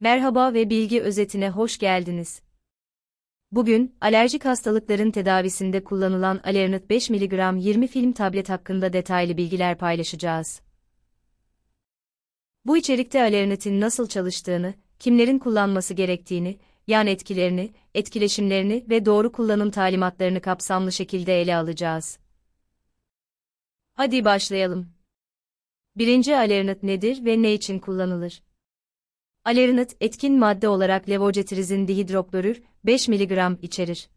Merhaba ve bilgi özetine hoş geldiniz. Bugün, alerjik hastalıkların tedavisinde kullanılan Alernit 5 mg 20 film tablet hakkında detaylı bilgiler paylaşacağız. Bu içerikte Alernit'in nasıl çalıştığını, kimlerin kullanması gerektiğini, yan etkilerini, etkileşimlerini ve doğru kullanım talimatlarını kapsamlı şekilde ele alacağız. Hadi başlayalım. Birinci Alernit nedir ve ne için kullanılır? Alerinat etkin madde olarak levocetirizin dihidroklorür 5 mg içerir.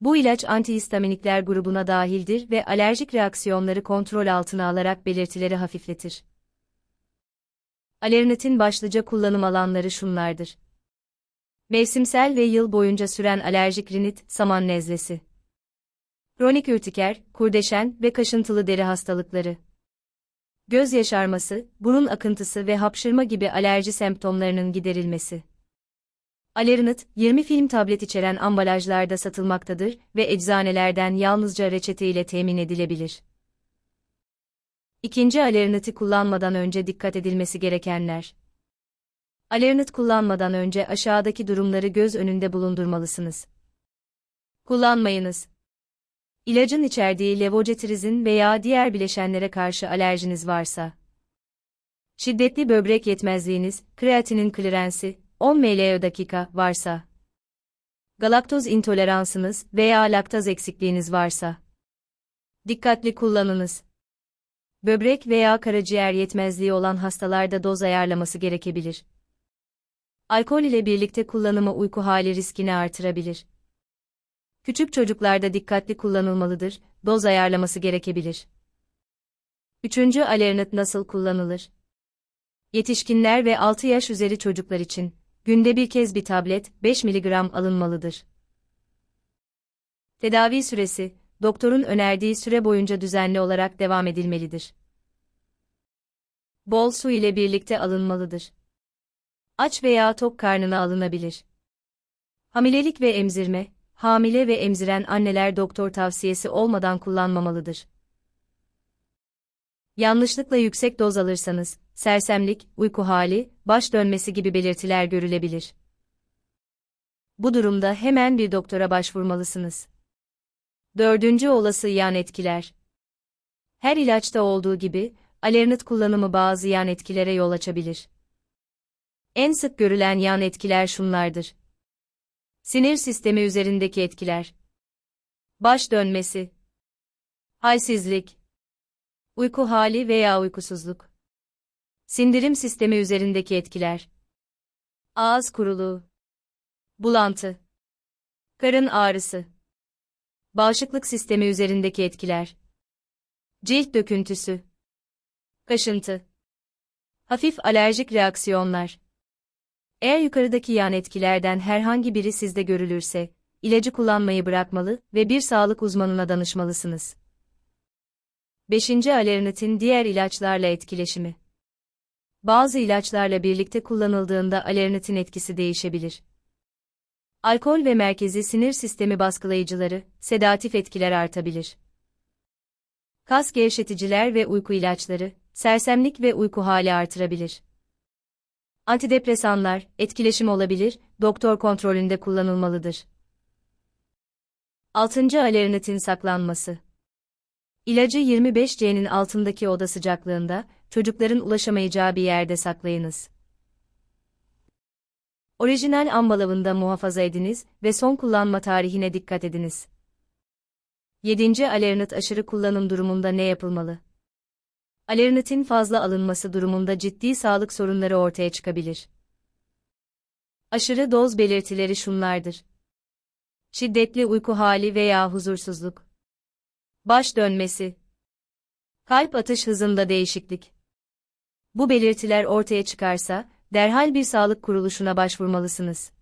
Bu ilaç antihistaminikler grubuna dahildir ve alerjik reaksiyonları kontrol altına alarak belirtileri hafifletir. Alerinat'in başlıca kullanım alanları şunlardır. Mevsimsel ve yıl boyunca süren alerjik rinit, saman nezlesi. Kronik ürtiker, kurdeşen ve kaşıntılı deri hastalıkları göz yaşarması, burun akıntısı ve hapşırma gibi alerji semptomlarının giderilmesi. Alerinit, 20 film tablet içeren ambalajlarda satılmaktadır ve eczanelerden yalnızca reçete ile temin edilebilir. İkinci aleriniti kullanmadan önce dikkat edilmesi gerekenler. Alerinit kullanmadan önce aşağıdaki durumları göz önünde bulundurmalısınız. Kullanmayınız. İlacın içerdiği levocetirizin veya diğer bileşenlere karşı alerjiniz varsa. Şiddetli böbrek yetmezliğiniz, kreatinin klirensi, 10 ml dakika varsa. Galaktoz intoleransınız veya laktaz eksikliğiniz varsa. Dikkatli kullanınız. Böbrek veya karaciğer yetmezliği olan hastalarda doz ayarlaması gerekebilir. Alkol ile birlikte kullanımı uyku hali riskini artırabilir. Küçük çocuklarda dikkatli kullanılmalıdır, doz ayarlaması gerekebilir. Üçüncü alernit nasıl kullanılır? Yetişkinler ve 6 yaş üzeri çocuklar için, günde bir kez bir tablet, 5 mg alınmalıdır. Tedavi süresi, doktorun önerdiği süre boyunca düzenli olarak devam edilmelidir. Bol su ile birlikte alınmalıdır. Aç veya tok karnına alınabilir. Hamilelik ve emzirme, hamile ve emziren anneler doktor tavsiyesi olmadan kullanmamalıdır. Yanlışlıkla yüksek doz alırsanız, sersemlik, uyku hali, baş dönmesi gibi belirtiler görülebilir. Bu durumda hemen bir doktora başvurmalısınız. Dördüncü olası yan etkiler. Her ilaçta olduğu gibi, alernit kullanımı bazı yan etkilere yol açabilir. En sık görülen yan etkiler şunlardır. Sinir sistemi üzerindeki etkiler. Baş dönmesi. Halsizlik. Uyku hali veya uykusuzluk. Sindirim sistemi üzerindeki etkiler. Ağız kuruluğu. Bulantı. Karın ağrısı. Bağışıklık sistemi üzerindeki etkiler. Cilt döküntüsü. Kaşıntı. Hafif alerjik reaksiyonlar. Eğer yukarıdaki yan etkilerden herhangi biri sizde görülürse, ilacı kullanmayı bırakmalı ve bir sağlık uzmanına danışmalısınız. 5. Alernitin diğer ilaçlarla etkileşimi. Bazı ilaçlarla birlikte kullanıldığında alernitin etkisi değişebilir. Alkol ve merkezi sinir sistemi baskılayıcıları, sedatif etkiler artabilir. Kas gevşeticiler ve uyku ilaçları, sersemlik ve uyku hali artırabilir. Antidepresanlar, etkileşim olabilir, doktor kontrolünde kullanılmalıdır. 6. Alernitin saklanması. İlacı 25C'nin altındaki oda sıcaklığında, çocukların ulaşamayacağı bir yerde saklayınız. Orijinal ambalajında muhafaza ediniz ve son kullanma tarihine dikkat ediniz. 7. Alernit aşırı kullanım durumunda ne yapılmalı? Alernitin fazla alınması durumunda ciddi sağlık sorunları ortaya çıkabilir. Aşırı doz belirtileri şunlardır. Şiddetli uyku hali veya huzursuzluk. Baş dönmesi. Kalp atış hızında değişiklik. Bu belirtiler ortaya çıkarsa, derhal bir sağlık kuruluşuna başvurmalısınız.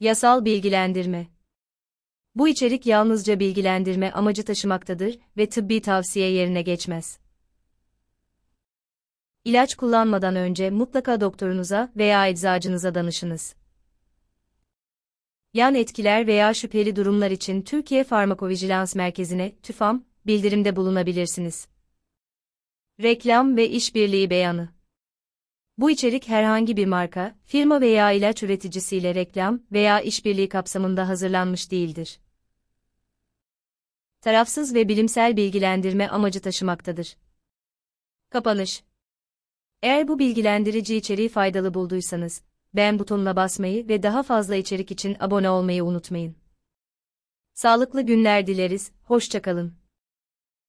Yasal bilgilendirme. Bu içerik yalnızca bilgilendirme amacı taşımaktadır ve tıbbi tavsiye yerine geçmez. İlaç kullanmadan önce mutlaka doktorunuza veya eczacınıza danışınız. Yan etkiler veya şüpheli durumlar için Türkiye Farmakovijilans Merkezi'ne TÜFAM bildirimde bulunabilirsiniz. Reklam ve işbirliği beyanı Bu içerik herhangi bir marka, firma veya ilaç üreticisiyle reklam veya işbirliği kapsamında hazırlanmış değildir. Tarafsız ve bilimsel bilgilendirme amacı taşımaktadır. Kapanış Eğer bu bilgilendirici içeriği faydalı bulduysanız, beğen butonuna basmayı ve daha fazla içerik için abone olmayı unutmayın. Sağlıklı günler dileriz, hoşçakalın.